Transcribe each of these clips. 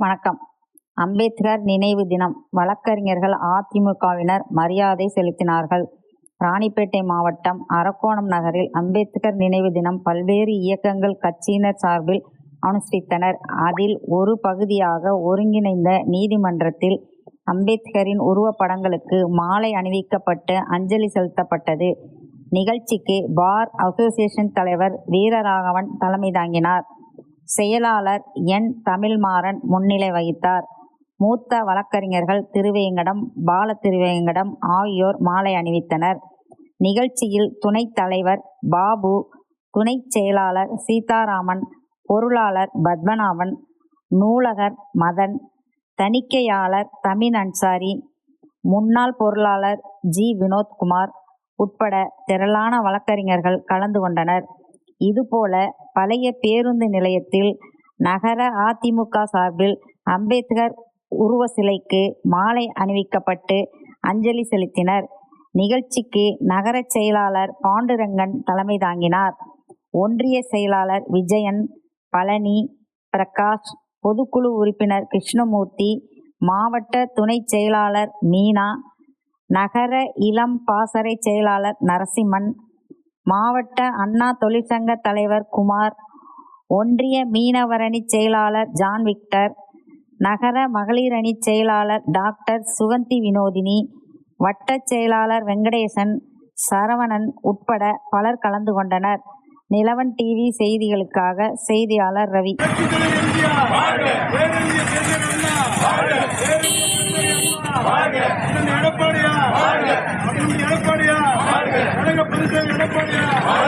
வணக்கம். அம்பேத்கர் நினைவு தினம். வழக்கறிஞர்கள் அதிமுகவினர் மரியாதை செலுத்தினார்கள். ராணிப்பேட்டை மாவட்டம் அரக்கோணம் நகரில் அம்பேத்கர் நினைவு தினம் பல்வேறு இயக்கங்கள் கட்சியினர் சார்பில் அனுஷ்டித்தனர். அதில் ஒரு பகுதியாக ஒருங்கிணைந்த நீதிமன்றத்தில் அம்பேத்கரின் உருவப்படங்களுக்கு மாலை அணிவிக்கப்பட்டு அஞ்சலி செலுத்தப்பட்டது. நிகழ்ச்சிக்கு பார் அசோசியேஷன் தலைவர் வீரராகவன் தலைமை தாங்கினார். செயலாளர் என். தமிழ்மாறன் முன்னிலை வகித்தார். மூத்த வழக்கறிஞர்கள் திருவேங்கடம் பால திருவேங்கடம் ஆகியோர் மாலை அணிவித்தனர். நிகழ்ச்சியில் துணைத் தலைவர் பாபு துணைச் செயலாளர் சீதாராமன் பொருளாளர் பத்மநாபன் நூலகர் மதன் தணிக்கையாளர் தமிழ் அன்சாரி முன்னாள் பொருளாளர் ஜி. வினோத்குமார் உட்பட திரளான வழக்கறிஞர்கள் கலந்து கொண்டனர். இதுபோல பழைய பேருந்து நிலையத்தில் நகர அதிமுக சார்பில் அம்பேத்கர் உருவ சிலைக்கு மாலை அணிவிக்கப்பட்டு அஞ்சலி செலுத்தினர். நிகழ்ச்சிக்கு நகர செயலாளர் பாண்டுரங்கன் தலைமை தாங்கினார். ஒன்றிய செயலாளர் விஜயன் பழனி பிரகாஷ் பொதுக்குழு உறுப்பினர் கிருஷ்ணமூர்த்தி மாவட்ட துணை செயலாளர் மீனா நகர இளம் பாசறை செயலாளர் நரசிம்மன் மாவட்ட அண்ணா தொழிற்சங்க தலைவர் குமார் ஒன்றிய மீனவரணி செயலாளர் ஜான் விக்டர் நகர மகளிர் அணி செயலாளர் டாக்டர் சுகந்தி வினோதினி வட்டச் செயலாளர் வெங்கடேசன் சரவணன் உட்பட பலர் கலந்து கொண்டனர். நிலவன் டிவி செய்திகளுக்காக செய்தியாளர் ரவி அண்ணன் எடப்பாடியா அண்ணன் எடப்பாடியா கழக பரிசல் எடப்பாடியா அண்ணன் சூரதி சட்டமன்ற உறுப்பினர் சூரதி கட்சிப்பினர் அம்பேத்கர் அம்பேத்கர் புரட்சித்தலைவி அம்மா புரட்சித்தலைவி அம்மா புரட்சித்தலைவி எம்ஜிஆர் பேரறிஞர் பெரியார் அண்ணா அண்ணன்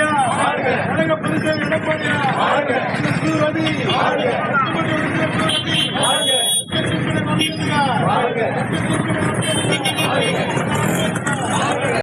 கழக பரிசல் எடப்பாடியா சூரதி சட்டமன்ற உறுப்பினர் சூரதி